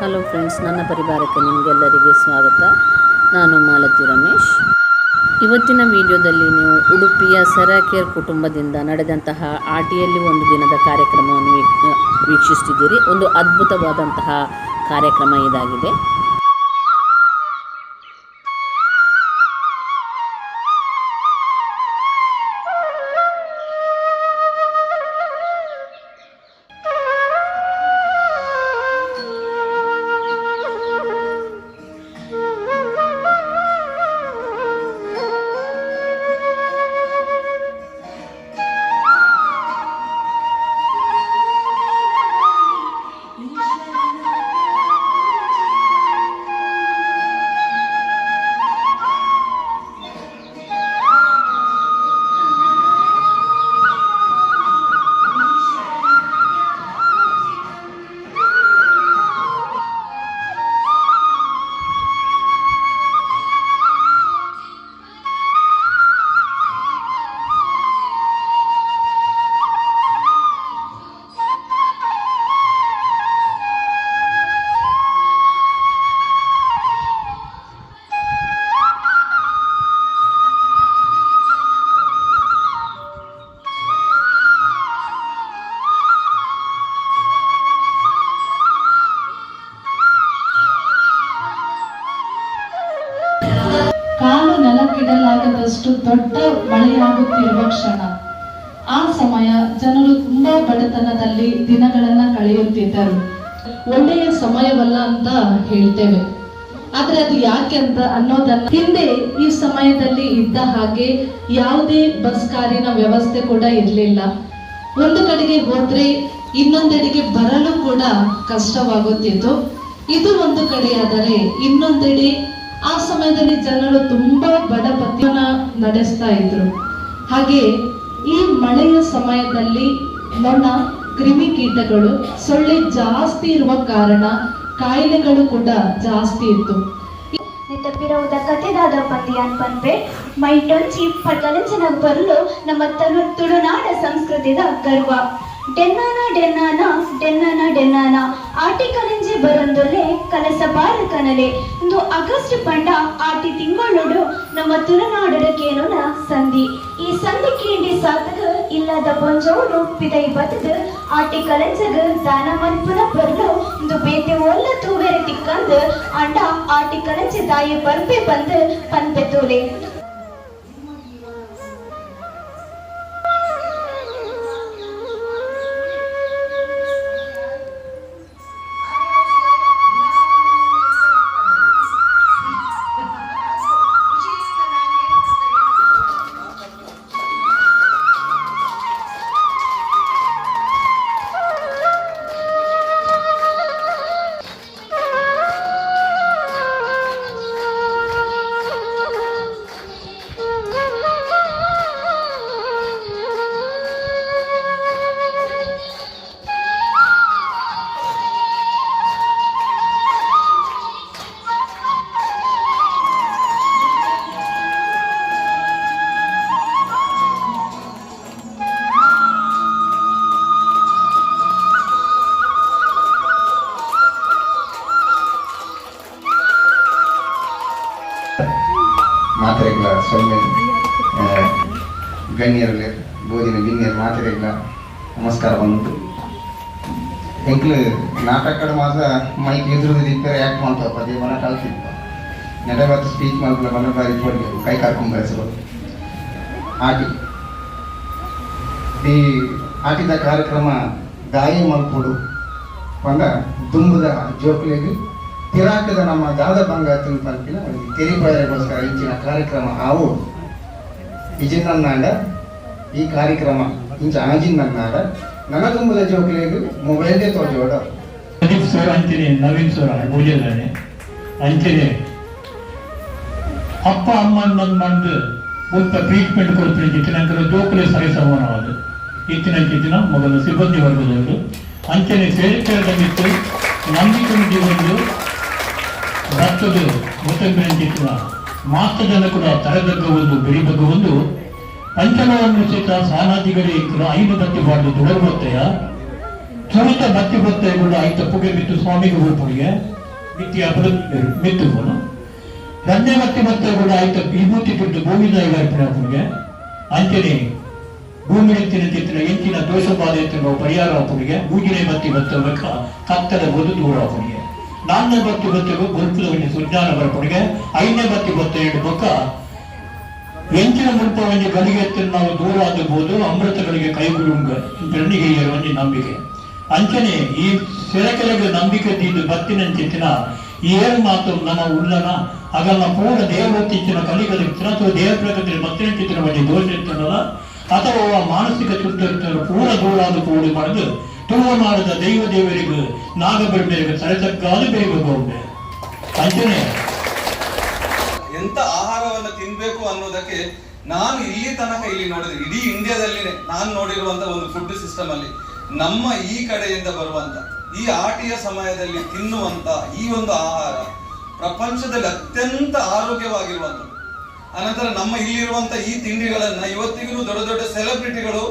Hello friends ನನ್ನ ಪರಿವಾರಕ್ಕೆ ನಿಮಗೆಲ್ಲರಿಗೆ ಸ್ವಾಗತ. ನಾನು ಮಾಲತಿ ರಮೇಶ್. ಇವತ್ತಿನ ವಿಡಿಯೋದಲ್ಲಿ ನೀವು ಉಡುಪಿಯ ಸರಾಕೇರ್ ಕುಟುಂಬದಿಂದ ನಡೆದಂತಹ ಆಟಿಯಲ್ಲಿ ಒಂದು ದಿನದ ಕಾರ್ಯಕ್ರಮವನ್ನು ವೀಕ್- ವೀಕ್ಷಿಸ್ತಿದ್ದೀರಿ. ಒಂದು ಅದ್ಭುತವಾದಂತಹ ಕಾರ್ಯಕ್ರಮ ಇದಾಗಿದೆ. ಸಮಯವಲ್ಲ ಅಂತ ಹೇಳ್ತೇವೆ. ಆದ್ರೆ ಅದು ಯಾಕೆ ಅಂತ ಅನ್ನೋದನ್ನ ಹಿಂದೆ ಈ ಸಮಯದಲ್ಲಿ ಇದ್ದ ಹಾಗೆ ಯಾವುದೇ ಬಸ್ ಕಾರಿನ ವ್ಯವಸ್ಥೆ ಕೂಡ ಇರಲಿಲ್ಲ. ಒಂದು ಕಡೆಗೆ ಹೋದ್ರೆ ಇನ್ನೊಂದೆಡೆಗೆ ಬರಲು ಕೂಡ ಕಷ್ಟವಾಗುತ್ತಿತ್ತು. ಇದು ಒಂದು ಕಡೆಯಾದರೆ ಇನ್ನೊಂದೆಡೆ ಆ ಸಮಯದಲ್ಲಿ ಜನರು ತುಂಬಾ ಬಡ ಬದುಕನ್ನ ನಡೆಸ್ತಾ ಇದ್ರು. ಹಾಗೆ ಈ ಮಳೆಯ ಸಮಯದಲ್ಲಿ ನೊಣ ಕ್ರಿಮಿಕೀಟಗಳು ಸೊಳ್ಳೆ ಜಾಸ್ತಿ ಇರುವ ಕಾರಣ ಕಾಯಿಲೆಗಳು ಕೂಡ ಜಾಸ್ತಿ ಇತ್ತು. ನಿತಪಿರವುದ ಕತೆದಾದ ಪಂದಿಯಾನ್ ಪನ್ಪೆ. ಮೈಟೊಂಚಿ ಪಟ್ಟಲಂಚನ ಬರಲು ನಮ್ಮ ತುಳುನಾಡ ಸಂಸ್ಕೃತಿದ ಗರ್ವ. ಡೆನ್ನಾನ ಡೆನ್ನಾನ ಡೆನ್ನಾನ ಡೆನ್ನಾನ. ಆಟಿ ಕಲೆಂಜೆ ಬರಂದೊಲೆ ಕಲಸ ಬಾರ ಕನಲೆ ಇಂದು ಆಗಸ್ಟ್ ಪಂಡ ಆಟಿ ತಿಂಗಳೊಡು ನಮ್ಮ ತುಳುನಾಡರ ಕೇನೋನ ಸಂಧಿ. ಈ ಸಂಧಿ ಕೇಂಡಿ ಸಾತಗ ಇಲ್ಲದ ಪೊಂಜೋಡು ಪಿದೈ ಬತದ ಆಟಿ ಕಲೆಂಜಗ ದಾನ ಮನ್ಪುನ ಬರ್ಲು ಇಂದು ಬೇತೆ ಒಲ್ಲ ತೂವೆರೆ ತಿಕ್ಕಂದ ಅಂಡ ಆಟಿ ಕಲೆಂಜೆ ದಾಯಿ ಬರ್ಪೆ ಬಂದು ಪನ್ಪೆ ತೋಲೆ. ನಾಟಕದ ಮಾತ್ರ ಮೈಕ್ ಎದುರು ದಿಕ್ಕರೆ ಆ್ಯಕ್ಟ್ ಮಾಡ್ತಾವ ಪದೇ ಮನ ಕಲ್ತಿದ್ದ ನಡೆ ಬತ್ತು ಸ್ಪೀಚ್ ಮಾಡ್ಕೊಳ್ಳ ಮನ ಬಾರಿ ಕೊಡ್ಬೇಕು ಕೈ ಕರ್ಕೊಂಡು ಬೆಳೆಸಲು ಆಟಿ ಈ ಆಟಿದ ಕಾರ್ಯಕ್ರಮ ಗಾಯ ಮಲ್ಪುಡು. ಪಂಡ ದುಂಬದ ಜೋಕ್ಲೆಗೆ ತಿರಾಕದ ನಮ್ಮ ದಾದ ಬಂಗಾತನ ಪಂಪಿನ ತೆರಿಪಾಯರಿಗೋಸ್ಕರ ಇಂಚಿನ ಕಾರ್ಯಕ್ರಮ ಆವು ಇಜಿನನ್ನಾಡ ಈ ಕಾರ್ಯಕ್ರಮ ಇಂಚ ಆಜಿನನ್ನಾಡ. ನನ್ನ ದುಂಬುದ ಜೋಕ್ಲೆಗೆ ಮೊಬೈಲ್ದೇ ತೋಜೋಡ. ಪ್ರದೀಪ್ ಸರ್ ಅಂತೀನಿ ನವೀನ್ ಸರ್ ಪೂಜೆದಾನೆ ಅಂತೀನಿ ಅಪ್ಪ, ಅಮ್ಮ ಅನ್ನೋದು ಮಂದು ಉತ್ತ ಟ್ರೀಟ್ಮೆಂಟ್ ಕೊಡ್ತೀನಿ ಇತ್ತಿನಂತರ ಜೋಕುಲೆ ಸರಿ ಸಮಾನವಾದ ಇತ್ತಿನ ದಿನ ಮೊದಲು ಸಿಬ್ಬಂದಿ ವರ್ಗದವರು. ಅಂಚನೆ ಸೇರಿಕೆರದಲ್ಲಿತ್ತು ನಂಬಿಕೆ ಒಂದು ರಕ್ತದ ಮುತ್ತಂಬಿನ ಮಾತ್ರ ಜನ ಕೂಡ ತರದಗ್ಗ ಒಂದು ಬೆಳಿಬಗ್ಗ ಒಂದು. ಪಂಚಮ ಸಹಿತ ಸಾನಾದಿಗಳೇ ಐದು ಗಂಟೆ ಬಾರದು ದುಡರ್ಬತ್ತೆಯ ಸುರಿತ ಮತ್ತಿ ಬತ್ತೈಗಳು ಆಯ್ತ ಪುಗೆ ಮಿತ್ತು ಸ್ವಾಮಿಗೆ ಊರ್ಪುಡಿಗೆ ಮಿತ್ತಿ ಅಪದ ಮಿತ್ತುಗಳು ರಂಜೆ ಮತ್ತಿ ಬತ್ತೈಗಳು ಆಯ್ತ ವಿಭೂತಿ ಬಿಟ್ಟು ಭೂಮಿದ ಇವಾರ್ಪುಡಿಗೆ ಅಂಚನೆ ಭೂಮಿ ಎತ್ತಿನ ಚಿತ್ರ ಎಂಚಿನ ದೋಷ ಬಾಧೆ ಎತ್ತಿನ ಪರಿಹಾರ ಅಪ್ಪನಿಗೆ ಬೂಜಿನೆ ಬತ್ತಿ ಬತ್ತಬೇಕ ಕತ್ತದ ಬದು ದೂರ ಅಪ್ಪನಿಗೆ ನಾಲ್ನೇ ಬತ್ತಿ ಬತ್ತಬೇಕು ಗುರುಪುದವನ್ನೇ ಸುಜ್ಞಾನ ಬರ್ಪುಡಿಗೆ ಐದನೇ ಬತ್ತಿ ಬತ್ತ ಎರಡು ಬೊಕ್ಕ ಎಂಚಿನ ಮುಲ್ಪವನ್ನೇ ಗಲಿಗೆ ಎತ್ತಿನ ನಾವು ದೂರ ಆಗಬಹುದು ಅಮೃತಗಳಿಗೆ ಕೈಗುರುಂಗ ಬೆಣ್ಣಿಗೆ ಒಂಜಿ ನಂಬಿಕೆ ಅಂಚನೆ ಈ ಸೆರಕೆಲೆಗೆ ನಂಬಿಕೆ ತಿಂದು ಬತ್ತಿನ ಚಿತ್ತಿನ ಏನ್ ಮಾತು ನಮ್ಮ ಉಲ್ಲನ ಅಗಲ್ಲ ಪೂರ್ಣ ದೇವತ್ತಿಚ್ಚಿನ ಕಲಿಗಳು ಅಥವಾ ದೇವ ಪ್ರಕೃತಿ ಬತ್ತಿನ ಚಿತ್ತಿನ ಬಗ್ಗೆ ದೋಷ ಇರ್ತನಲ್ಲ ಅಥವಾ ಮಾನಸಿಕ ಚುರುಕಿರ್ತಾರ ಪೂರ ದೂರಾದ ಕೂಡಿ ಮಾಡಿದು ತುಂಬ ಮಾಡಿದ ದೈವ ದೇವರಿಗೂ ನಾಗಬೆಳ್ಬೇರಿಗೆ ಸರಿತಕ್ಕಾದ ಬೇಗ ಹೋಗ್ಬೆ ಅಂಚನೆ. ಎಂತ ಆಹಾರವನ್ನು ತಿನ್ಬೇಕು ಅನ್ನೋದಕ್ಕೆ ನಾನು ಇಲ್ಲಿ ತನಕ ಇಲ್ಲಿ ನೋಡಿದ್ರೆ ಇಡೀ ಇಂಡಿಯಾದಲ್ಲಿ ನಾನು ನೋಡಿರುವಂತ ಒಂದು ಫುಡ್ ಸಿಸ್ಟಮ್ ಅಲ್ಲಿ. ನಮ್ಮ ಈ ಕಡೆಯಿಂದ ಬರುವಂತ, ಈ ಆಟಿಯ ಸಮಯದಲ್ಲಿ ತಿನ್ನುವಂತ ಈ ಒಂದು ಆಹಾರ ಪ್ರಪಂಚದಲ್ಲಿ ಅತ್ಯಂತ ಆರೋಗ್ಯವಾಗಿರುವಂತ ಅನಂತರ ನಮ್ಮ ಇಲ್ಲಿರುವಂತ ಈ ತಿಂಡಿಗಳನ್ನ ಇವತ್ತಿಗೂ ದೊಡ್ಡ ದೊಡ್ಡ ಸೆಲೆಬ್ರಿಟಿಗಳು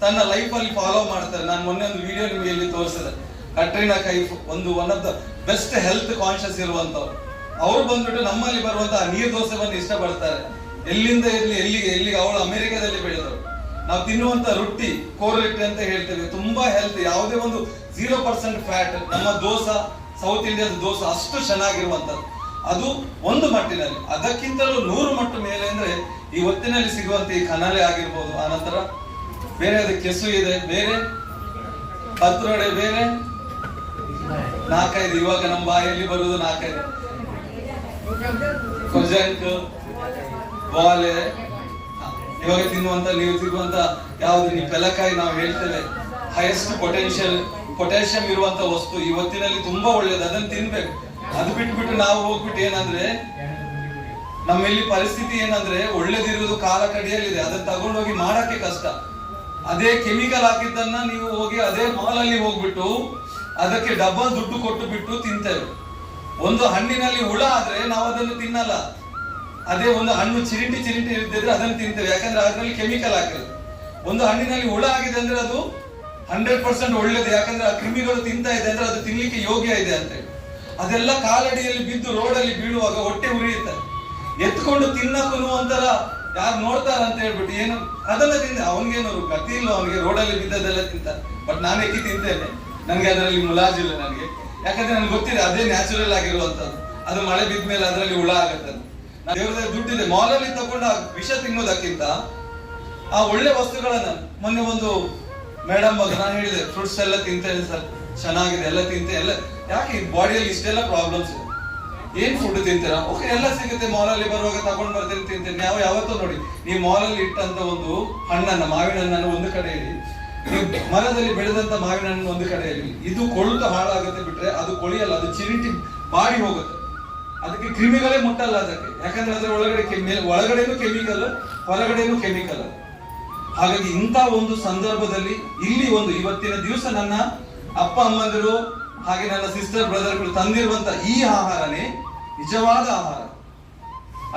ತನ್ನ ಲೈಫ್ ಅಲ್ಲಿ ಫಾಲೋ ಮಾಡ್ತಾರೆ. ನಾನು ಮೊನ್ನೆ ಒಂದು ವಿಡಿಯೋ ನಿಮಗೆ ಇಲ್ಲಿ ತೋರಿಸಿದೆ. ಕಟ್ರಿನಾ ಕೈಫ್ ಒಂದು one of the best health conscious ಇರುವಂತವ್ರು ಅವ್ರು ಬಂದ್ಬಿಟ್ಟು ನಮ್ಮಲ್ಲಿ ಬರುವಂತಹ ನೀರ್ ದೋಸೆವನ್ನು ಇಷ್ಟಪಡ್ತಾರೆ. ಎಲ್ಲಿಂದ ಇರ್ಲಿ, ಎಲ್ಲಿಗೆ ಎಲ್ಲಿಗೆ, ಅವಳು ಅಮೆರಿಕದಲ್ಲಿ ಬೆಳೆದವರು ನಾವು ತಿನ್ನುವಂತ ರೊಟ್ಟಿ ಕೋರೊಟ್ಟಿ ಅಂತ ಹೇಳ್ತೇವೆ. ತುಂಬಾ ಹೆಲ್ತ್ ಯಾವುದೇ ಒಂದು ಜೀರೋ ಪರ್ಸೆಂಟ್ ಫ್ಯಾಟ್ ನಮ್ಮ ದೋಸೆ ಸೌತ್ ಇಂಡಿಯಾದ ದೋಸೆ ಅಷ್ಟು ಚೆನ್ನಾಗಿರುವಂತದ್ದು ಅದು ಒಂದು ಮಟ್ಟಿನಲ್ಲಿ. ಅದಕ್ಕಿಂತಲೂ ನೂರು ಮಟ್ಟು ಮೇಲೆ ಅಂದ್ರೆ ಈ ಹೊತ್ತಿನಲ್ಲಿ ಸಿಗುವಂತ ಈ ಕನಾಲೆ ಆಗಿರ್ಬೋದು. ಆನಂತರ ಬೇರೆ ಅದು ಕೆಸು ಇದೆ, ಬೇರೆ? ಪತ್ರೊಡೆ ಬೇರೆ? ನಾಲ್ಕೈದು. ಇವಾಗ ನಮ್ಮ ಬಾಯಲ್ಲಿ ಬರುವುದು ನಾಲ್ಕೈದು. ಕೊಜಂಕ್ ಬಾಲೆ ಇವಾಗ ತಿನ್ನುವಂತ, ನೀವು ತಿನ್ನುವಂತ ಯಾವ್ದು ನೀವು ಬೆಲಕಾಯಿ ನಾವು ಹೇಳ್ತೇವೆ ಹೈಯೆಸ್ಟ್ ಪೊಟೆನ್ಶಿಯಲ್ ಪೊಟ್ಯಾಷಿಯಂ ಇರುವಂತ ವಸ್ತು. ಇವತ್ತಿನಲ್ಲಿ ತುಂಬಾ ಒಳ್ಳೇದು, ಅದನ್ನ ತಿನ್ಬೇಕು. ಅದು ಬಿಟ್ಬಿಟ್ಟು ನಾವು ಹೋಗ್ಬಿಟ್ಟು ಏನಂದ್ರೆ, ನಮ್ಮಲ್ಲಿ ಪರಿಸ್ಥಿತಿ ಏನಂದ್ರೆ, ಒಳ್ಳೇದಿರುವುದು ಕಾಲ ಕಡಿಯಲ್ಲಿದೆ ಅದನ್ನ ತಗೊಂಡೋಗಿ ಮಾಡಕ್ಕೆ ಕಷ್ಟ. ಅದೇ ಕೆಮಿಕಲ್ ಹಾಕಿದ್ದನ್ನ ನೀವು ಹೋಗಿ ಅದೇ ಮಾಲ್ ಅಲ್ಲಿ ಹೋಗ್ಬಿಟ್ಟು, ಅದಕ್ಕೆ ಡಬಲ್ ದುಡ್ಡು ಕೊಟ್ಟು ಬಿಟ್ಟು ತಿಂತೇವೆ. ಒಂದು ಹಣ್ಣಿನಲ್ಲಿ ಹುಳ ಆದ್ರೆ ನಾವು ಅದನ್ನು ತಿನ್ನಲ್ಲ. ಅದೇ ಒಂದು ಹಣ್ಣು ಚಿರಿಂಟಿ ಚಿರಿಂಟಿ ಇದ್ದಿದ್ರೆ ಅದನ್ನು ತಿಂತೇವೆ. ಯಾಕಂದ್ರೆ ಅದರಲ್ಲಿ ಕೆಮಿಕಲ್ ಹಾಕಿರೋದು. ಒಂದು ಹಣ್ಣಿನಲ್ಲಿ ಹುಳ ಆಗಿದೆ ಅಂದ್ರೆ ಅದು ಹಂಡ್ರೆಡ್ ಪರ್ಸೆಂಟ್ ಒಳ್ಳೇದು. ಯಾಕಂದ್ರೆ ಆ ಕ್ರಿಮಿಗಳು ತಿಂತಾ ಇದೆ ಅಂದ್ರೆ ಅದು ತಿನ್ಲಿಕ್ಕೆ ಯೋಗ್ಯ ಇದೆ ಅಂತ ಹೇಳಿ. ಅದೆಲ್ಲ ಕಾಲಡಿಯಲ್ಲಿ ಬಿದ್ದು ರೋಡಲ್ಲಿ ಬೀಳುವಾಗ ಹೊಟ್ಟೆ ಉರಿಯುತ್ತೆ. ಎತ್ಕೊಂಡು ತಿನ್ನಕ್ಕೂ ಒಂಥರ ಯಾರು ನೋಡ್ತಾರ ಅಂತ ಹೇಳ್ಬಿಟ್ಟು ಏನು ಅದೆಲ್ಲ ತಿಂದ. ಅವನಿಗೇನು ಗತಿ ಇಲ್ಲ, ಅವನಿಗೆ ರೋಡಲ್ಲಿ ಬಿದ್ದದೆಲ್ಲ ತಿಂತ. ಬಟ್ ನಾನು ಎಕ್ಕಿ ತಿಂತೇನೆ. ನನಗೆ ಅದರಲ್ಲಿ ಮುಲಾಜಿಲ್ಲ ನನಗೆ. ಯಾಕಂದ್ರೆ ನನಗೆ ಗೊತ್ತಿದೆ, ಅದೇ ನ್ಯಾಚುರಲ್ ಆಗಿರುವಂಥದ್ದು. ಅದು ಮಳೆ ಬಿದ್ದ ಮೇಲೆ ಅದರಲ್ಲಿ ಹುಳ ಆಗತ್ತೆ ನಾನು ದೇವ್ರದಲ್ಲಿ ದುಡ್ಡಿದೆ. ಅಲ್ಲಿ ಆ ವಿಷ ತಿನ್ನೋದಕ್ಕಿಂತ ಆ ಒಳ್ಳೆ ವಸ್ತುಗಳನ್ನ ಮೊನ್ನೆ ಒಂದು ಮೇಡಮ್ ನಾನು ಹೇಳಿದೆ ಫ್ರೂಟ್ಸ್ ಎಲ್ಲ ತಿಂತೇನೆ ಸರ್. ಚೆನ್ನಾಗಿದೆ. ಎಲ್ಲ ತಿಂತೆ ಎಲ್ಲ ಯಾಕೆ? ಬಾಡಿಯಲ್ಲಿ ಇಷ್ಟೆಲ್ಲ ಪ್ರಾಬ್ಲಮ್ಸ್ ಏನ್ ಫುಡ್ ತಿಂತೀರಾ? ಓಕೆ ಎಲ್ಲ ಸಿಗುತ್ತೆ. ಮಾಲಲ್ಲಿ ಬರುವಾಗ ತಗೊಂಡ್ ಬರ್ತೇನೆ, ತಿಂತೇನೆ. ನಾವು ಯಾವತ್ತೂ ನೋಡಿ. ನೀವು ಮಾಲಲ್ಲಿ ಇಟ್ಟಂತ ಒಂದು ಹಣ್ಣನ್ನ, ಮಾವಿನ ಹಣ್ಣನ್ನು ಒಂದು ಕಡೆ ಇಡಿ ಮರದಲ್ಲಿ ಬೆಳೆದಂತ ಮಾವಿನ ಹಣ್ಣು ಒಂದು ಕಡೆ ಇಡಿ ಇದು ಕೊಳುತ ಹಾಳಾಗುತ್ತೆ ಬಿಟ್ರೆ ಅದು ಕೊಳಿಯಲ್ಲ, ಅದು ಚಿರಿಟಿ ಬಾಡಿ ಹೋಗುತ್ತೆ. ಅದಕ್ಕೆ ಕ್ರಿಮಿಗಳೇ ಮುಟ್ಟಲ್ಲ ಅದಕ್ಕೆ. ಯಾಕಂದ್ರೆ ಅದರ ಒಳಗಡೆ ಕೆಮಿ ಒಳಗಡೆನೂ ಕೆಮಿಕಲ್, ಹೊರಗಡೆನೂ ಕೆಮಿಕಲ್. ಹಾಗಾಗಿ ಇಂಥ ಒಂದು ಸಂದರ್ಭದಲ್ಲಿ ಇಲ್ಲಿ ಒಂದು ಇವತ್ತಿನ ದಿವಸ ನನ್ನ ಅಪ್ಪ, ಅಮ್ಮಂದಿರು, ಹಾಗೆ ನನ್ನ ಸಿಸ್ಟರ್ ಬ್ರದರ್ಗಳು ತಂದಿರುವಂತ ಈ ಆಹಾರನೇ ನಿಜವಾದ ಆಹಾರ.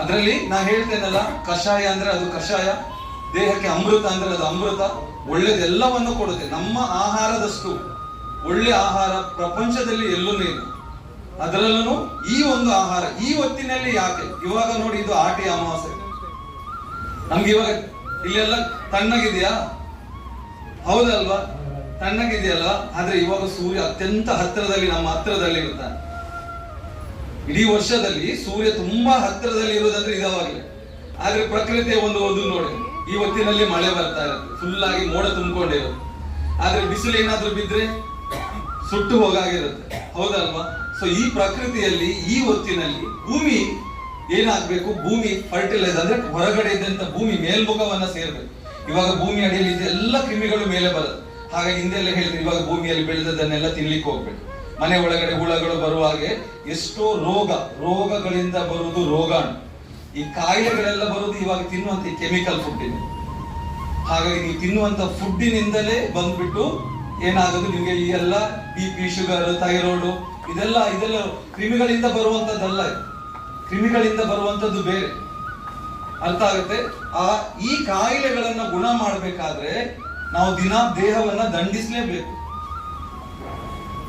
ಅದರಲ್ಲಿ ನಾ ಹೇಳ್ತೇನಲ್ಲ, ಕಷಾಯ ಅಂದ್ರೆ ಅದು ಕಷಾಯ, ದೇಹಕ್ಕೆ ಅಮೃತ ಅಂದ್ರೆ ಅದು ಅಮೃತ, ಒಳ್ಳೇದೆಲ್ಲವನ್ನು ಕೊಡುತ್ತೆ. ನಮ್ಮ ಆಹಾರದಷ್ಟು ಒಳ್ಳೆ ಆಹಾರ ಪ್ರಪಂಚದಲ್ಲಿ ಎಲ್ಲೂ ಇಲ್ಲ. ಅದರಲ್ಲೂ ಈ ಒಂದು ಆಹಾರ, ಈ ಹೊತ್ತಿನಲ್ಲಿ ಯಾಕೆ? ಇವಾಗ ನೋಡಿ ಇದು ಆಟಿ ಅಮಾವಾಸ್ಯೆ. ನಮ್ಗೆ ಇವಾಗ ಇಲ್ಲೆಲ್ಲ ತಣ್ಣಗಿದೆಯಾ? ಹೌದಲ್ವಾ ತಣ್ಣಗಿದೆಯಲ್ಲ ಆದ್ರೆ ಇವಾಗ ಸೂರ್ಯ ಅತ್ಯಂತ ಹತ್ತಿರದಲ್ಲಿ, ನಮ್ಮ ಹತ್ತಿರದಲ್ಲಿ ಇರುತ್ತಾನೆ. ಇಡೀ ವರ್ಷದಲ್ಲಿ ಸೂರ್ಯ ತುಂಬಾ ಹತ್ತಿರದಲ್ಲಿ ಇರುವುದಂದ್ರೆ ಇದಾವಾಗಲೇ ಆದ್ರೆ ಪ್ರಕೃತಿಯ ಒಂದು ಒಂದು ನೋಡಿ, ಈ ಹೊತ್ತಿನಲ್ಲಿ ಮಳೆ ಬರ್ತಾ ಇರುತ್ತೆ. ಫುಲ್ ಆಗಿ ಮೋಡ ತುಂಬಿಕೊಂಡಿರುತ್ತೆ. ಆದ್ರೆ ಬಿಸಿಲು ಏನಾದ್ರೂ ಬಿದ್ರೆ? ಸುಟ್ಟು ಹೋಗಾಗಿರುತ್ತೆ ಹೌದಲ್ವಾ? ಸೊ ಈ ಪ್ರಕೃತಿಯಲ್ಲಿ, ಈ ಹೊತ್ತಿನಲ್ಲಿ ಭೂಮಿ ಏನಾಗ್ಬೇಕು? ಭೂಮಿ ಫರ್ಟಿಲೈಸ್ ಅಂದ್ರೆ ಹೊರಗಡೆ ಇದ್ದಂತ ಭೂಮಿ ಮೇಲ್ಮುಖವನ್ನ ಸೇರ್ಬೇಕು. ಇವಾಗ ಭೂಮಿ ಅಡಿಯಲ್ಲಿ ಎಲ್ಲ ಕ್ರಿಮಿಗಳು ಮೇಲೆ ಬರುತ್ತೆ. ಹಾಗೆ ಹಿಂದೆಲ್ಲ ಹೇಳಿದ್ರೆ ಇವಾಗ ಭೂಮಿಯಲ್ಲಿ ಬೆಳೆದದನ್ನೆಲ್ಲ ತಿನ್ಲಿಕ್ಕೆ ಹೋಗ್ಬೇಕು ಮನೆ ಒಳಗಡೆ ಹುಳಗಳು ಬರುವಾಗೆ ಎಷ್ಟೋ ರೋಗ, ರೋಗಗಳಿಂದ ಬರುವುದು ರೋಗಾಣು. ಈ ಕಾಯಿಲೆಗಳೆಲ್ಲ ಬರುವುದು ಇವಾಗ ತಿನ್ನುವಂತ ಕೆಮಿಕಲ್ ಫುಡ್ ಹಾಗಾಗಿ ನೀವು ತಿನ್ನುವಂತ ಫುಡ್ಡಿನಿಂದಲೇ ಬಂದ್ಬಿಟ್ಟು ಏನಾಗೋದು ನಿಮಗೆ ಈ ಎಲ್ಲ ಬಿ ಪಿ ಶುಗರ್ ಥೈರಾಯ್ಡ್ ಇದೆಲ್ಲ ಇದೆಲ್ಲ ಕ್ರಿಮಿಗಳಿಂದ ಬರುವಂತದ್ದಲ್ಲ ಇದು. ಕ್ರಿಮಿಗಳಿಂದ ಬರುವಂತದ್ದು ಬೇರೆ. ಅರ್ಥ ಆಗುತ್ತೆ? ಆ, ಈ ಕಾಯಿಲೆಗಳನ್ನ ಗುಣ ಮಾಡಬೇಕಾದ್ರೆ ನಾವು ದಿನ ದೇಹವನ್ನ ದಂಡಿಸಲೇಬೇಕು.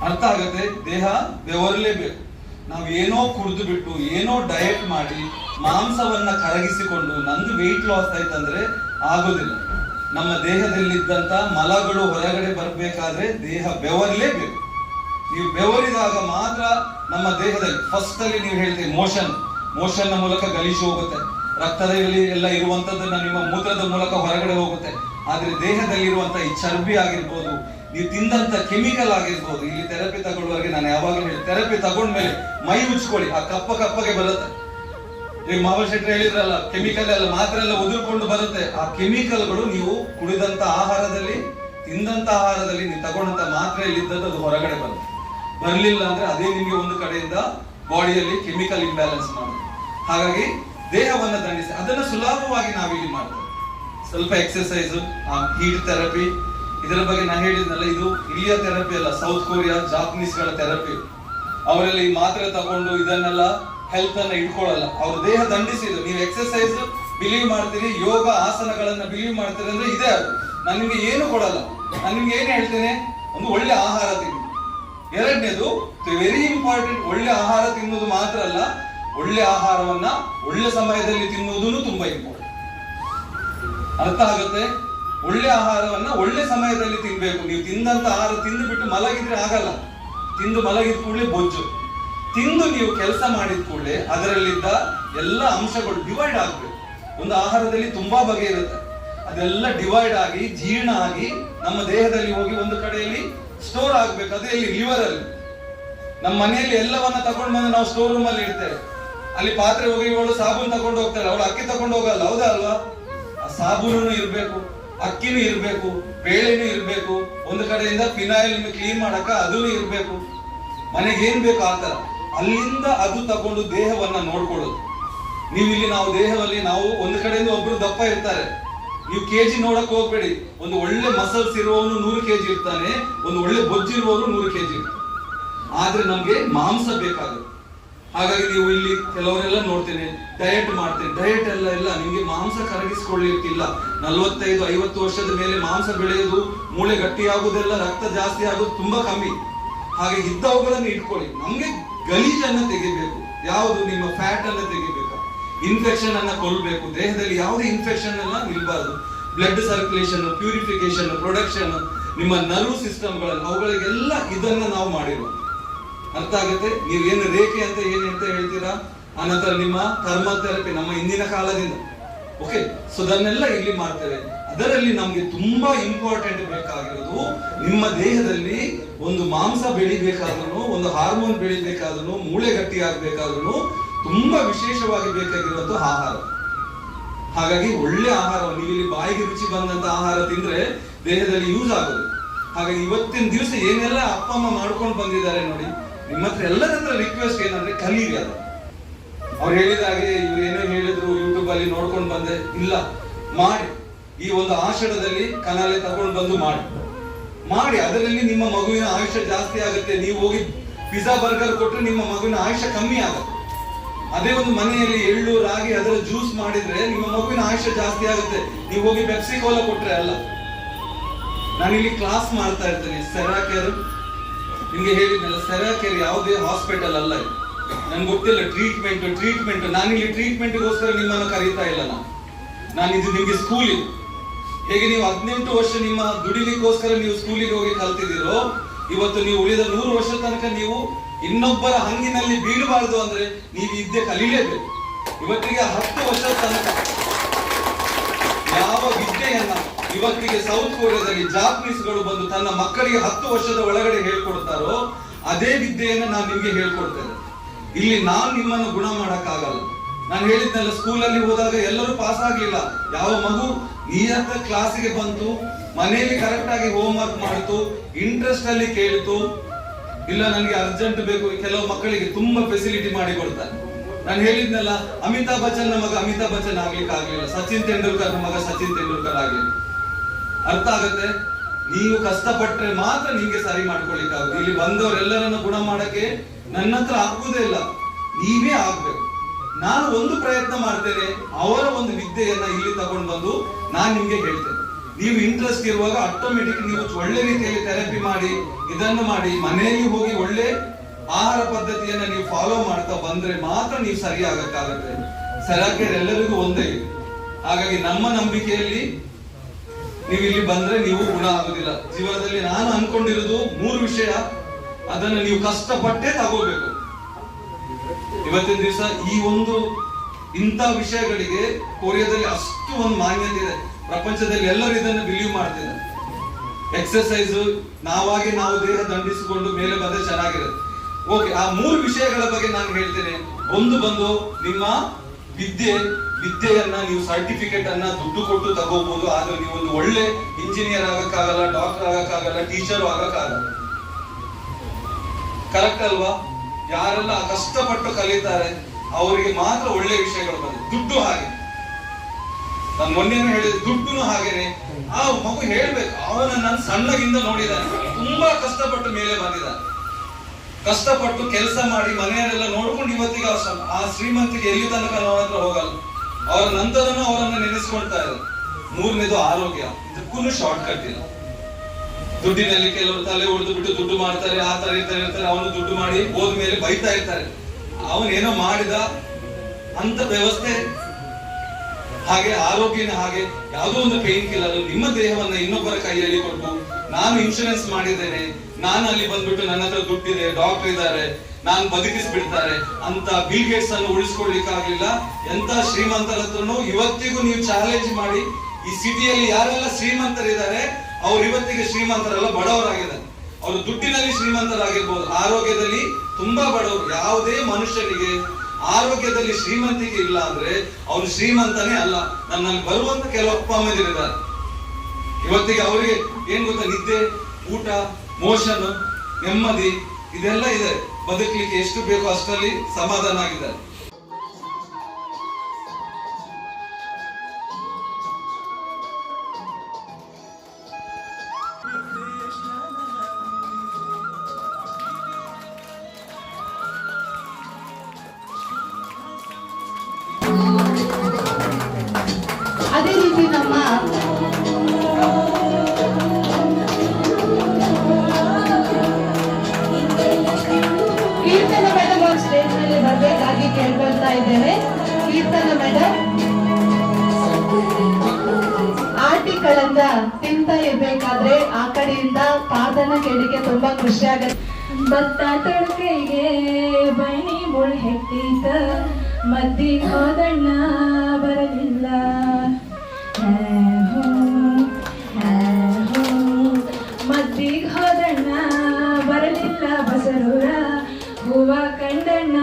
ಅರ್ಥ ಆಗತ್ತೆ? ದೇಹ ಬೆವರಲೇಬೇಕು. ನಾವು ಏನೋ ಕುಡಿದು ಬಿಟ್ಟು ಏನೋ ಡಯಟ್ ಮಾಡಿ ಮಾಂಸವನ್ನ ಕರಗಿಸಿಕೊಂಡು ನಂದು ವೆಯ್ಟ್ ಲಾಸ್ ಆಯ್ತಂದ್ರೆ ಆಗೋದಿಲ್ಲ. ನಮ್ಮ ದೇಹದಲ್ಲಿದ್ದಂತ ಮಲಗಳು ಹೊರಗಡೆ ಬರಬೇಕಾದ್ರೆ ದೇಹ ಬೆವರಲೇಬೇಕು. ನೀವು ಬೆವರಿದಾಗ ಮಾತ್ರ ನಮ್ಮ ದೇಹದಲ್ಲಿ ಫಸ್ಟ್ ಅಲ್ಲಿ ನೀವು ಹೇಳ್ತೀವಿ ಮೋಷನ್ ಮೋಷನ್ ಮೂಲಕ ಗಲೀಜು ಹೋಗುತ್ತೆ. ರಕ್ತದಲ್ಲಿ ಎಲ್ಲ ಇರುವಂತದ್ದನ್ನ ನಿಮ್ಮ ಮೂತ್ರದ ಮೂಲಕ ಹೊರಗಡೆ ಹೋಗುತ್ತೆ. ಆದ್ರೆ ದೇಹದಲ್ಲಿರುವಂತ ಈ ಚರ್ಬಿ ಆಗಿರ್ಬೋದು, ನೀವು ತಿಂದಂತ ಕೆಮಿಕಲ್ ಆಗಿರ್ಬೋದು, ಇಲ್ಲಿ ಥೆರಪಿ ತಗೊಳ್ಳುವಾಗೆ ನಾನು ಯಾವಾಗಲೂ ಹೇಳಿ ಥೆರಪಿ ತಗೊಂಡ್ಮೇಲೆ ಮೈ ಉಚ್ಕೊಳ್ಳಿ ಆ ಕಪ್ಪ ಕಪ್ಪಗೆ ಬರುತ್ತೆ. ಈಗ ಮಾವ ಶೆಟ್ಟಿ ಹೇಳಿದ್ರಲ್ಲ ಕೆಮಿಕಲ್ ಎಲ್ಲ ಮಾತ್ರ ಎಲ್ಲ ಉದುರ್ಕೊಂಡು ಬರುತ್ತೆ. ಆ ಕೆಮಿಕಲ್ಗಳು ನೀವು ಕುಡಿದಂತ ಆಹಾರದಲ್ಲಿ, ತಿಂದಂತ ಆಹಾರದಲ್ಲಿ ನೀವು ತಗೊಂಡಂತ ಮಾತ್ರೆಯಲ್ಲಿ ಇದ್ದದ್ದು ಅದು ಹೊರಗಡೆ ಬರುತ್ತೆ ಬರಲಿಲ್ಲ ಅಂದ್ರೆ ಅದೇ ನಿಮಗೆ ಒಂದು ಕಡೆಯಿಂದ ಬಾಡಿಯಲ್ಲಿ ಕೆಮಿಕಲ್ ಇಂಬ್ಯಾಲೆನ್ಸ್ ಮಾಡುತ್ತೆ. ಹಾಗಾಗಿ ದೇಹವನ್ನು ದಂಡಿಸಿ, ಅದನ್ನು ಸುಲಭವಾಗಿ ನಾವಿಲ್ಲಿ ಮಾಡ್ತೇವೆ. ಸ್ವಲ್ಪ ಎಕ್ಸರ್ಸೈಸ್ ಹೀಟ್ ಥೆರಪಿ ಇದರ ಬಗ್ಗೆ ನಾನು ಹೇಳಿದ್ನಲ್ಲ, ಇದು ಇಲ್ಲಿಯ ಥೆರಪಿ ಅಲ್ಲ ಸೌತ್ ಕೊರಿಯಾ ಜಾಪನೀಸ್ಗಳ ಥೆರಪಿ ಅವರಲ್ಲಿ ಮಾತ್ರೆ ತಗೊಂಡು ಇದನ್ನೆಲ್ಲ ಹೆಲ್ತ್ ಅನ್ನ ಇಟ್ಕೊಳ್ಳಲ್ಲ ಅವ್ರ ದೇಹ ದಂಡಿಸಿದ್ರು ನೀವು ಎಕ್ಸರ್ಸೈಸ್ ಬಿಲೀವ್ ಮಾಡ್ತೀರಿ, ಯೋಗ ಆಸನಗಳನ್ನ ಬಿಲೀವ್ ಮಾಡ್ತೀರಿ ಅಂದ್ರೆ ಇದೆ ಅದು. ನಾನು ನಿಮ್ಗೆ ಏನು ಕೊಡಲ್ಲ. ನಾನು ನಿಮ್ಗೆ ಏನು ಹೇಳ್ತೇನೆ? ಒಂದು ಒಳ್ಳೆ ಆಹಾರ ತಿನ್ನಿ. ಎರಡನೇದು ವೆರಿ ಇಂಪಾರ್ಟೆಂಟ್ ಒಳ್ಳೆ ಆಹಾರ ತಿನ್ನುವುದು ಮಾತ್ರ ಅಲ್ಲ, ಒಳ್ಳೆ ಆಹಾರವನ್ನ ಒಳ್ಳೆ ಸಮಯದಲ್ಲಿ ತಿನ್ನುವುದೂ ತುಂಬಾ ಇಂಪಾರ್ಟೆಂಟ್ ಅರ್ಥ ಆಗುತ್ತೆ? ಒಳ್ಳೆ ಆಹಾರವನ್ನ ಒಳ್ಳೆ ಸಮಯದಲ್ಲಿ ತಿನ್ಬೇಕು. ನೀವು ತಿಂದಂತ ಆಹಾರ ತಿಂದು ಬಿಟ್ಟು ಮಲಗಿದ್ರೆ ಆಗಲ್ಲ. ತಿಂದು ಮಲಗಿದ ಕೂಡಲೇ ಬೊಜ್ಜು. ತಿಂದು ನೀವು ಕೆಲಸ ಮಾಡಿದ ಕೂಡಲೇ ಅದರಲ್ಲಿದ್ದ ಎಲ್ಲ ಅಂಶಗಳು ಡಿವೈಡ್ ಆಗ್ಬೇಕು. ಒಂದು ಆಹಾರದಲ್ಲಿ ತುಂಬಾ ಬಗೆ ಇರುತ್ತೆ. ಅದೆಲ್ಲ ಡಿವೈಡ್ ಆಗಿ, ಜೀರ್ಣ ಆಗಿ ನಮ್ಮ ದೇಹದಲ್ಲಿ ಹೋಗಿ ಒಂದು ಕಡೆಯಲ್ಲಿ ಸ್ಟೋರ್ ಆಗ್ಬೇಕು. ಅದೇ ಇಲ್ಲಿ ಲಿವರ್ ಅಲ್ಲಿ. ನಮ್ಮ ಮನೆಯಲ್ಲಿ ಎಲ್ಲವನ್ನ ತಗೊಂಡು ಬಂದು ನಾವು ಸ್ಟೋರ್ ರೂಮ್ ಅಲ್ಲಿ ಇಡ್ತೇವೆ. ಅಲ್ಲಿ ಪಾತ್ರೆ ಒಗೆಯುವವಳು ಸಾಬೂನ್ ತಗೊಂಡು ಹೋಗ್ತಾರೆ ಅವಳು ಅಕ್ಕಿ ತಗೊಂಡು ಹೋಗಲ್ಲ, ಹೌದಾ ಅಲ್ವಾ? ಆ ಸಾಬೂನು ಇರಬೇಕು, ಅಕ್ಕಿನೂ ಇರಬೇಕು, ಬೇಳೆನೂ ಇರಬೇಕು. ಒಂದು ಕಡೆಯಿಂದ ಫಿನಾಯಿಲ್ ಕ್ಲೀನ್ ಮಾಡಕ ಅದೂ ಇರಬೇಕು. ಮನೆಗೆ ಏನ್ ಬೇಕು ಆ ತರ ಅಲ್ಲಿಂದ ಅದು ತಗೊಂಡು ದೇಹವನ್ನ ನೋಡ್ಕೊಳ್ಳೋದು. ನೀವು ಇಲ್ಲಿ ನಾವು ದೇಹದಲ್ಲಿ ನಾವು ಒಂದು ಕಡೆಯಿಂದ ಒಬ್ರು ದಪ್ಪ ಇರ್ತಾರೆ. ನೀವು ಕೆಜಿ ನೋಡಕ್ ಹೋಗ್ಬೇಡಿ. ಒಂದು ಒಳ್ಳೆ ಮಸಲ್ಸ್ ಇರುವವನು ನೂರು ಕೆಜಿ ಇರ್ತಾನೆ, ಒಂದು ಒಳ್ಳೆ ಬೊಜ್ಜಿರುವವರು ನೂರು ಕೆಜಿ ಆದ್ರೆ ನಮ್ಗೆ ಮಾಂಸ ಬೇಕಾಗುತ್ತೆ. ಹಾಗಾಗಿ ನೀವು ಇಲ್ಲಿ ಕೆಲವರೆಲ್ಲ ನೋಡ್ತೇನೆ ಡಯಟ್ ಮಾಡ್ತೇನೆ. ಡಯಟ್ ಎಲ್ಲ ಇಲ್ಲ ನಿಮ್ಗೆ ಮಾಂಸ ಕರಗಿಸ್ಕೊಳ್ಳಿಕ್ಕಿಲ್ಲ. ನಲ್ವತ್ತೈದು, ಐವತ್ತು ವರ್ಷದ ಮೇಲೆ ಮಾಂಸ ಬೆಳೆಯೋದು ಮೂಳೆ ಗಟ್ಟಿಯಾಗುವುದೆಲ್ಲ ರಕ್ತ ಜಾಸ್ತಿ ಆಗೋದು ತುಂಬಾ ಕಮ್ಮಿ. ಹಾಗೆ ಇದ್ದವುಗಳನ್ನು ಇಟ್ಕೊಳ್ಳಿ. ನಮ್ಗೆ ಗಲೀಜನ್ನ ತೆಗಿಬೇಕು. ಯಾವುದು ನಿಮ್ಮ ಫ್ಯಾಟ್ ಅನ್ನು ತೆಗಿಬೇಕು? ಇನ್ಫೆಕ್ಷನ್ ಅನ್ನ ಕೊಲ್ಲಬೇಕು ದೇಹದಲ್ಲಿ ಯಾವುದೇ ಇನ್ಫೆಕ್ಷನ್ ಅನ್ನ ನಿಲ್ಬಾರ್ದು. ಬ್ಲಡ್ ಸರ್ಕ್ಯುಲೇಷನ್ ಪ್ಯೂರಿಫಿಕೇಶನ್ ಪ್ರೊಡಕ್ಷನ್ ನಿಮ್ಮ ನರ್ವ್ ಸಿಸ್ಟಮ್ಗಳನ್ನು ಅವುಗಳಿಗೆಲ್ಲ ಇದನ್ನ ನಾವು ಮಾಡಿರುವ ಅರ್ಥ ಆಗುತ್ತೆ? ನೀವು ಏನು ರೇಖೆ ಅಂತ ಏನು ಅಂತ ಹೇಳ್ತೀರಾ? ಅನಂತರ ನಿಮ್ಮ ಕರ್ಮ ಥೆರಪಿ ನಮ್ಮ ಹಿಂದಿನ ಕಾಲದಿಂದ. ಓಕೆ ಸೊ ಅದನ್ನೆಲ್ಲ ಇಲ್ಲಿ ಮಾಡ್ತೇವೆ. ಅದರಲ್ಲಿ ನಮಗೆ ತುಂಬಾ ಇಂಪಾರ್ಟೆಂಟ್ ಬೇಕಾಗಿರೋದು ನಿಮ್ಮ ದೇಹದಲ್ಲಿ ಒಂದು ಮಾಂಸ ಬೆಳಿಬೇಕಾದ್ರೂ ಒಂದು ಹಾರ್ಮೋನ್ ಬೆಳಿಬೇಕಾದ್ರೂ ಮೂಳೆ ಗಟ್ಟಿ ಆಗ್ಬೇಕಾದ್ರೂ ತುಂಬಾ ವಿಶೇಷವಾಗಿ ಬೇಕಾಗಿರುವಂತ ಆಹಾರ. ಹಾಗಾಗಿ ಒಳ್ಳೆ ಆಹಾರ, ನೀವು ಇಲ್ಲಿ ಬಾಯಿಗೆ ರುಚಿ ಬಂದಂತ ಆಹಾರ ತಿಂದ್ರೆ ದೇಹದಲ್ಲಿ ಯೂಸ್ ಆಗೋದು. ಹಾಗಾಗಿ ಇವತ್ತಿನ ದಿವಸ ಏನೆಲ್ಲ ಅಪ್ಪ, ಅಮ್ಮ ಮಾಡ್ಕೊಂಡು ಬಂದಿದ್ದಾರೆ ನೋಡಿ, ನಿಮ್ಮ ಹತ್ರ ರಿಕ್ವೆಸ್ಟ್ ಏನಂದ್ರೆ ಕಲೀರಿ ಅದು. ಅವ್ರು ಹೇಳಿದ ಹಾಗೆ ಇವ್ರು ಏನೋ ಹೇಳಿದ್ರು ಯೂಟ್ಯೂಬ್ ಅಲ್ಲಿ ನೋಡ್ಕೊಂಡು ಬಂದೆ. ಇಲ್ಲ, ಮಾಡಿ. ಈ ಒಂದು ಆಷಾಢದಲ್ಲಿ ಕನಾಲೆ ತಗೊಂಡು ಬಂದು ಮಾಡಿ. ಮಾಡಿ ಅದರಲ್ಲಿ ನಿಮ್ಮ ಮಗುವಿನ ಆಯುಷ್ಯ ಜಾಸ್ತಿ ಆಗುತ್ತೆ. ನೀವು ಹೋಗಿ ಪಿಜ್ಜಾ ಬರ್ಗರ್ ಕೊಟ್ಟರೆ ನಿಮ್ಮ ಮಗುವಿನ ಆಯುಷ್ಯ ಕಮ್ಮಿ ಆಗುತ್ತೆ. ಅದೇ ಒಂದು ಮನೆಯಲ್ಲಿ ಎಳ್ಳು, ರಾಗಿ ಅದರ ಜ್ಯೂಸ್ ಮಾಡಿದ್ರೆ ನಿಮ್ಮ ಮಗುವಿನ ಆಯುಷ್ಯ ಜಾಸ್ತಿ ಆಗುತ್ತೆ. ನೀವು ಹೋಗಿ ಪೆಪ್ಸಿ ಕೋಲ ಕೊಟ್ರೆ ಅಲ್ಲ. ಇಲ್ಲಿ ಕ್ಲಾಸ್ ಮಾಡ್ತಾ ಇರ್ತೇನೆ. ಸೆರಾಕೇರ್ ನಿಮ್ಗೆ ಹೇಳಿದ್ನಲ್ಲ ಸೆರಾಕೇರ್ ಯಾವುದೇ ಹಾಸ್ಪಿಟಲ್ ಅಲ್ಲ ನನ್ಗೆ ಗೊತ್ತಿಲ್ಲ ಟ್ರೀಟ್ಮೆಂಟ್ ಟ್ರೀಟ್ಮೆಂಟ್ ನಾನು ಇಲ್ಲಿ ಟ್ರೀಟ್ಮೆಂಟ್ಗೋಸ್ಕರ ನಿಮ್ಮನ್ನು ಕರೀತಾ ಇಲ್ಲ ನಾನು. ನಾನು ಇದು ನಿಮ್ಗೆ ಸ್ಕೂಲ್ ಹೇಗೆ ನೀವು ಹದಿನೆಂಟು ವರ್ಷ ನಿಮ್ಮ ದುಡಿಲಿಕ್ಕೋಸ್ಕರ ನೀವು ಸ್ಕೂಲಿಗೆ ಹೋಗಿ ಕಲ್ತಿದ್ದೀರೋ, ಇವತ್ತು ನೀವು ಉಳಿದ ನೂರು ವರ್ಷ ತನಕ ನೀವು ಇನ್ನೊಬ್ಬರ ಹಂಗಿನಲ್ಲಿ ಬೀಳಬಾರದು ಅಂದ್ರೆ ನೀವು ಇದ್ದೆ ಕಲೀಲೇಬೇಕು. ಇವತ್ತಿಗೆ ಹತ್ತು ವರ್ಷ ತನಕ ಯಾವ ವಿದ್ಯೆಯನ್ನ ಇವತ್ತಿಗೆ ಸೌತ್ ಕೊರಿಯಾದಲ್ಲಿ ಜಾಪನೀಸ್ಗಳು ಬಂದು ತನ್ನ ಮಕ್ಕಳಿಗೆ ಹತ್ತು ವರ್ಷದ ಒಳಗಡೆ ಹೇಳ್ಕೊಡ್ತಾರೋ, ಅದೇ ವಿದ್ಯೆಯನ್ನು ನಾನು ನಿಮಗೆ ಹೇಳ್ಕೊಡ್ತೇನೆ. ಇಲ್ಲಿ ನಾನು ನಿಮ್ಮನ್ನು ಗುಣ ಮಾಡಕ್ಕಾಗಲ್ಲ. ನಾನು ಹೇಳಿದ್ನಲ್ಲ, ಸ್ಕೂಲಲ್ಲಿ ಹೋದಾಗ ಎಲ್ಲರೂ ಪಾಸ್ ಆಗ್ಲಿಲ್ಲ ಯಾವ ಮಗು ನಿಯತ ಕ್ಲಾಸಿಗೆ ಬಂತು ಮನೆಯಲ್ಲಿ ಕರೆಕ್ಟ್ ಆಗಿ ಹೋಮ್ ವರ್ಕ್ ಮಾಡಿತು ಇಂಟ್ರೆಸ್ಟ್ ಅಲ್ಲಿ ಕೇಳಿತು, ಇಲ್ಲ ನನಗೆ ಅರ್ಜೆಂಟ್ ಬೇಕು, ಕೆಲವು ಮಕ್ಕಳಿಗೆ ತುಂಬಾ ಫೆಸಿಲಿಟಿ ಮಾಡಿ ಕೊಡ್ತಾರೆ. ನಾನು ಹೇಳಿದ್ನಲ್ಲ, ಅಮಿತಾಬ್ ಬಚ್ಚನ್ ಮಗ ಅಮಿತಾಬ್ ಬಚ್ಚನ್ ಆಗ್ಲಿಕ್ಕೆ ಆಗ್ಲಿಲ್ಲ, ಸಚಿನ್ ತೆಂಡೂಲ್ಕರ್ ಮಗ ಸಚಿನ್ ತೆಂಡೂಲ್ಕರ್ ಆಗ್ಲಿಲ್ಲ. ಅರ್ಥ ಆಗತ್ತೆ? ನೀವು ಕಷ್ಟಪಟ್ಟರೆ ಮಾತ್ರ ನಿಮಗೆ ಸರಿ ಮಾಡ್ಕೊಳ್ಳಿಕ್ಕಾಗುತ್ತೆ ಇಲ್ಲಿ ಬಂದವರೆಲ್ಲರನ್ನ ಗುಣ ಮಾಡಕ್ಕೆ ನನ್ನ ಹತ್ರ ಆಗುವುದೇ ಇಲ್ಲ. ನೀವೇ ಆಗ್ಬೇಕು. ನಾನು ಒಂದು ಪ್ರಯತ್ನ ಮಾಡ್ತೇನೆ, ಅವರ ಒಂದು ವಿದ್ಯೆಯನ್ನ ಇಲ್ಲಿ ತಗೊಂಡು ಬಂದು ನಾನು ನಿಮ್ಗೆ ಹೇಳ್ತೇನೆ. ನೀವು ಇಂಟ್ರೆಸ್ಟ್ ಇರುವಾಗ ಆಟೋಮೆಟಿಕ್ ನೀವು ಒಳ್ಳೆ ರೀತಿಯಲ್ಲಿ ಥೆರಪಿ ಮಾಡಿ, ಇದನ್ನು ಮಾಡಿ, ಮನೆಯಲ್ಲಿ ಹೋಗಿ ಒಳ್ಳೆ ಆಹಾರ ಪದ್ಧತಿಯನ್ನ ನೀವು ಫಾಲೋ ಮಾಡ್ತಾ ಬಂದ್ರೆ ಮಾತ್ರ ನೀವು ಸರಿ ಆಗಕ್ಕಾಗತ್ತೆ ಎಲ್ಲರಿಗೂ ಒಂದೇ. ಹಾಗಾಗಿ ನಮ್ಮ ನಂಬಿಕೆಯಲ್ಲಿ ನೀವು ಇಲ್ಲಿ ಬಂದ್ರೆ ನೀವು ಗುಣ ಆಗುದಿಲ್ಲ. ಜೀವನದಲ್ಲಿ ನಾನು ಅನ್ಕೊಂಡಿರೋದು ಮೂರು ವಿಷಯ. ಅದನ್ನು ನೀವು ಕಷ್ಟಪಟ್ಟೆ ತಗೋಬೇಕು. ಇವತ್ತಿನ ದಿವಸ ಈ ಒಂದು ಇಂಥ ವಿಷಯಗಳಿಗೆ ಕೊರಿಯಾದಲ್ಲಿ ಅಷ್ಟು ಒಂದು ಮಾನ್ಯತೆ ಇದೆ. ಪ್ರಪಂಚದಲ್ಲಿ ಎಲ್ಲರೂ ಇದನ್ನು ಬಿಲೀವ್ ಮಾಡ್ತಿದ್ದಾರೆ. ಎಕ್ಸರ್ಸೈಸ್ ನಾವಾಗಿ ನಾವು ದೇಹ ದಂಡಿಸಿಕೊಂಡು ಮೇಲೆ ಬಂದ್ರೆ ಚೆನ್ನಾಗಿರುತ್ತೆ. ಓಕೆ ಆ ಮೂರು ವಿಷಯಗಳ ಬಗ್ಗೆ ನಾನು ಹೇಳ್ತೇನೆ. ಒಂದು ಬಂದು ನಿಮ್ಮ ವಿದ್ಯೆ, ವಿದ್ಯೆಯನ್ನ, ನೀವು ಸರ್ಟಿಫಿಕೇಟ್ ಅನ್ನ ದುಡ್ಡು ಕೊಟ್ಟು ತಗೋಬಹುದು ಆದ್ರೆ ನೀವು ಒಂದು ಒಳ್ಳೆ ಇಂಜಿನಿಯರ್ ಆಗಕ್ಕಾಗಲ್ಲ ಡಾಕ್ಟರ್ ಆಗಕ್ಕಾಗಲ್ಲ ಟೀಚರ್ ಆಗಕ್ಕಾಗಲ್ಲ. ಕರೆಕ್ಟ್ ಅಲ್ವಾ? ಯಾರೆಲ್ಲ ಕಷ್ಟಪಟ್ಟು ಕಲಿತಾರೆ, ಅವರಿಗೆ ಮಾತ್ರ ಒಳ್ಳೆ ವಿಷಯಗಳು ಬಂದಿದೆ ದುಡ್ಡು ಹಾಗೆ. ನಾನು ಮೊನ್ನೆನೂ ಹೇಳಿದ, ದುಡ್ಡುನು ಹಾಗೇನೆ. ಆ ಮಗು ಹೇಳ್ಬೇಕು, ಅವನ ನಾನು ಸಣ್ಣಗಿಂದ ನೋಡಿದ್ದಾನೆ ತುಂಬಾ ಕಷ್ಟಪಟ್ಟು ಮೇಲೆ ಬಂದಿದ್ದಾನೆ ಕಷ್ಟಪಟ್ಟು ಕೆಲಸ ಮಾಡಿ ಮನೆಯಲ್ಲೆಲ್ಲ ನೋಡ್ಕೊಂಡು ಇವತ್ತಿಗೆ ಆ ಶ್ರೀಮಂತಿಗೆ ಎಲ್ಲಿ ತನಕ ನಾವು ಹತ್ರ ಹೋಗಲ್ಲ. ಅವ್ರ ನಂತರನೂ ಅವರನ್ನ ನೆನೆಸ್ಕೊಳ್ತಾ ಇದ್ದಾರೆ. ಮೂರನೇದು ಆರೋಗ್ಯ. ಇದಕ್ಕೂ ಶಾರ್ಟ್ ಕಟ್ ಇಲ್ಲ. ದುಡ್ಡಿನಲ್ಲಿ ಕೆಲವರು ತಲೆ ಹೊಡೆದು ಬಿಟ್ಟು ದುಡ್ಡು ಮಾಡ್ತಾರೆ, ಆ ತರ ಇರ್ತಾರೆ ಇರ್ತಾರೆ ಅವನು ದುಡ್ಡು ಮಾಡಿ ಹೋದ್ಮೇಲೆ ಬೈತಾ ಇರ್ತಾರೆ. ಅವನೇನೋ ಮಾಡಿದ ಅಂತ ವ್ಯವಸ್ಥೆ. ಹಾಗೆ ಆರೋಗ್ಯನ ಹಾಗೆ ಯಾವುದೋ ಒಂದು ಪೇನ್ ಕಿಲ್ಲರ್ ನಿಮ್ಮ ದೇಹವನ್ನ ಇನ್ನೊಬ್ಬರ ಕೈಯಲ್ಲಿ ಕೊಟ್ಟು ನಾನು ಇನ್ಶೂರೆನ್ಸ್ ಮಾಡಿದ್ದೇನೆ, ನಾನು ಅಲ್ಲಿ ಬಂದ್ಬಿಟ್ಟು ನನ್ನ ಹತ್ರ ದುಡ್ಡಿದೆ ಡಾಕ್ಟರ್ ಇದ್ದಾರೆ, ನಾನು ಬದುಕಿಸ್ಬಿಡ್ತಾರೆ ಅಂತ ಬಿಲ್ ಗೇಟ್ಸ್ ಅನ್ನು ಉಳಿಸ್ಕೊಳ್ಲಿಕ್ಕೆ ಆಗ್ಲಿಲ್ಲ. ಎಂತ ಶ್ರೀಮಂತರ ಹತ್ರನು ಇವತ್ತಿಗೂ ನೀವು ಚಾಲೆಂಜ್ ಮಾಡಿ ಈ ಸಿಟಿಯಲ್ಲಿ ಯಾರೆಲ್ಲ ಶ್ರೀಮಂತರಿದ್ದಾರೆ ಅವ್ರು ಇವತ್ತಿಗೆ ಶ್ರೀಮಂತರಲ್ಲ ಬಡವರಾಗಿದ್ದಾರೆ ಅವರು ದುಡ್ಡಿನಲ್ಲಿ ಶ್ರೀಮಂತರಾಗಿರ್ಬೋದು. ಆರೋಗ್ಯದಲ್ಲಿ ತುಂಬಾ ಬಡವರು. ಯಾವುದೇ ಮನುಷ್ಯನಿಗೆ ಆರೋಗ್ಯದಲ್ಲಿ ಶ್ರೀಮಂತಿಕೆ ಇಲ್ಲ ಅಂದ್ರೆ ಅವ್ರು ಶ್ರೀಮಂತನೇ ಅಲ್ಲ. ನನ್ನಲ್ಲಿ ಬರುವಂತ ಕೆಲವು ಅಪ್ಪ ಇವತ್ತಿಗೆ ಅವರಿಗೆ ಏನ್ ಗೊತ್ತಾ? ನಿದ್ದೆ, ಊಟ, ಮೋಷನ್, ನೆಮ್ಮದಿ, ಇದೆಲ್ಲ ಇದೆ. ಬದುಕಲಿಕ್ಕೆ ಎಷ್ಟು ಬೇಕೋ ಅಷ್ಟರಲ್ಲಿ ಸಮಾಧಾನ ಆಗಿದ್ದಾರೆ. ತಿಂತಾ ಇರ್ಬೇಕಾದ್ರೆ ಆ ಕಡೆಯಿಂದ ಪಾದನ ಕೇಳಿಕೆ ತುಂಬಾ ಖುಷಿ ಆಗುತ್ತೆ. ಭತ್ತ ತಡಕೆಗೆ ಬೈನಿ ಮುಳ್ ಹೆಟ್ಟಿತ ಮದ್ದಿ ಹೋದಣ್ಣ ಬರಲಿಲ್ಲ. ಮದ್ದಿ ಹೋದಣ್ಣ ಬರಲಿಲ್ಲ ಬಸರೂರ. ಹೂವ ಕಂಡಣ್ಣ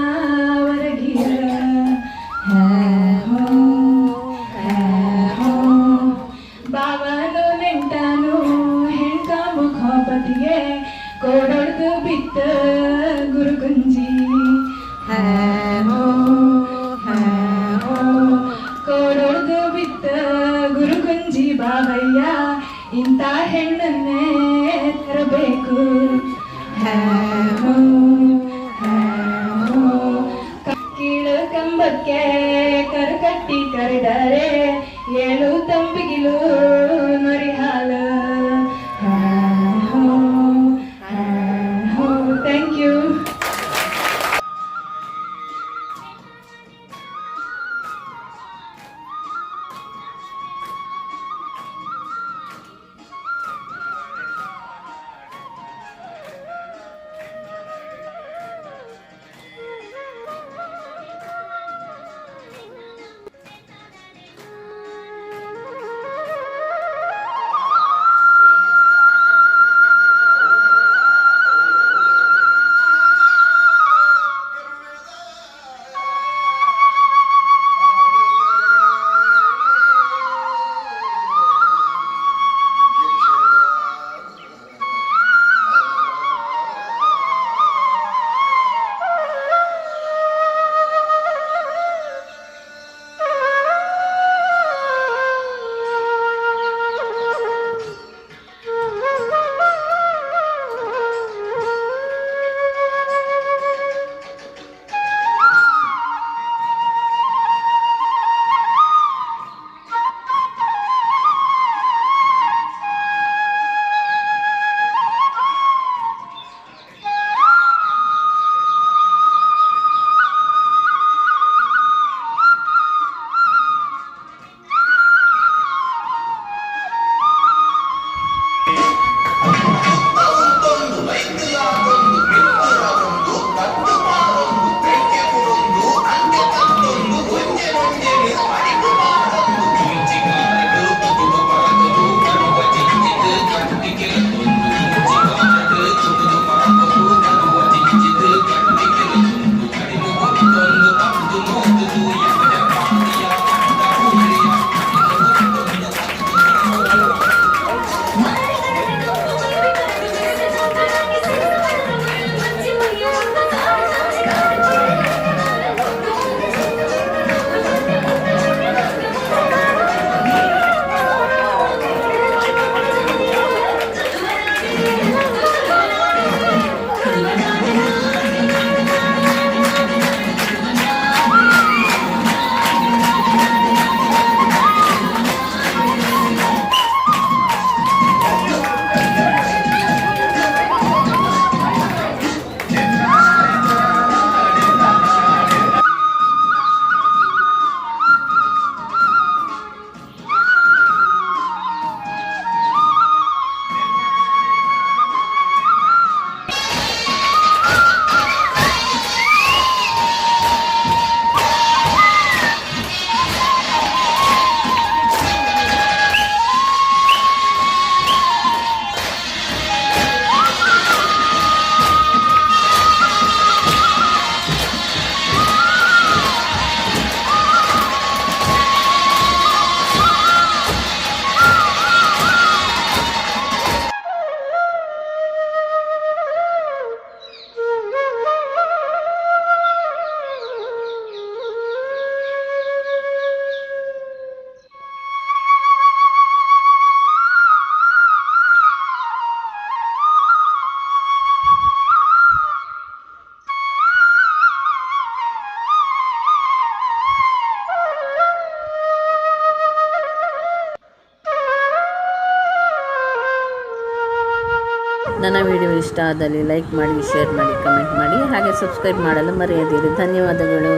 ಗುರುಗುಂಜಿ ಬಾವಯ್ಯ ಇಂಥ ಹೆಣ್ಣನ್ನೇ ತರಬೇಕು. ಇಷ್ಟ ಆದಲ್ಲಿ ಲೈಕ್ ಮಾಡಿ ಶೇರ್ ಮಾಡಿ ಕಮೆಂಟ್ ಮಾಡಿ ಹಾಗೆ ಸಬ್ಸ್ಕ್ರೈಬ್ ಮಾಡಲು ಮರೆಯದಿರಿ. ಧನ್ಯವಾದಗಳು.